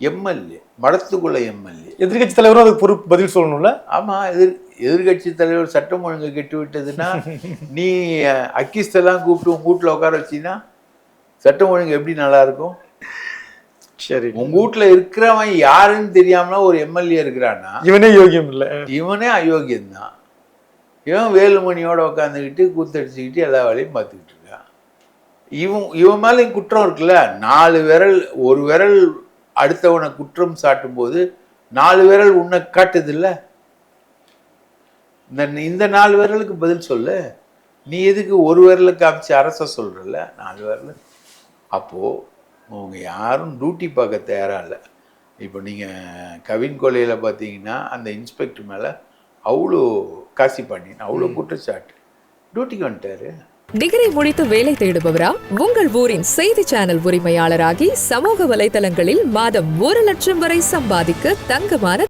MLA மடத்துக்குள்ள MLA. எதிர்க்கட்சி தலைவரும் அதுக்கு பொறுப்பு பதில் சொல்லணும்ல? ஆமா எதிர் எதிர்கட்சி தலைவர் சட்டம் ஒழுங்கு கெட்டு விட்டதுன்னா நீ அக்கிஸ்தெல்லாம் கூப்பிட்டு உங்க வீட்டுல உட்கார வச்சீங்கன்னா சட்டம் ஒழுங்கு எப்படி நல்லா இருக்கும் சரி. உங்க வீட்டுல இருக்கிறவன் யாருன்னு தெரியாமல ஒரு எம்எல்ஏ இருக்கிறான்னா இவனே யோகியம் இல்ல. இவனே அயோக்கியம்தான் இவன் வேலுமணியோட உட்காந்துக்கிட்டு கூத்தடிச்சுக்கிட்டு எல்லா வேலையும் பார்த்துக்கிட்டு இருக்கான். இவன் இவன் மேலேயும் குற்றம் இருக்குல்ல? நாலு விரல் ஒரு விரல் அடுத்தவனை குற்றம் சாட்டும் போது நாலு விரல் உன்னை காட்டுதில்ல? இந்த இந்த நாலு விரலுக்கு பதில் சொல்லு. நீ எதுக்கு ஒரு விரலுக்கு காமிச்சு அரச சொல்றல்ல? நாலு விரல். அப்போ அவங்க யாரும் டியூட்டி பார்க்க தயாரா இல்லை. இப்போ நீங்க கவின் கொலையில பார்த்தீங்கன்னா அந்த இன்ஸ்பெக்டர் மேல அவ்வளோ காசி பண்ணின அவ்வளோ குற்றச்சாட்டு. டியூட்டிக்கு வந்துட்டாரு. டிகிரி முடித்து வேலை தேடுபவரா? உங்கள் ஊரின் செய்தி சேனல் உரிமையாளராகி சமூக வலைதளங்களில் மாதம் ஒரு லட்சம் வரை சம்பாதிக்க தங்கமான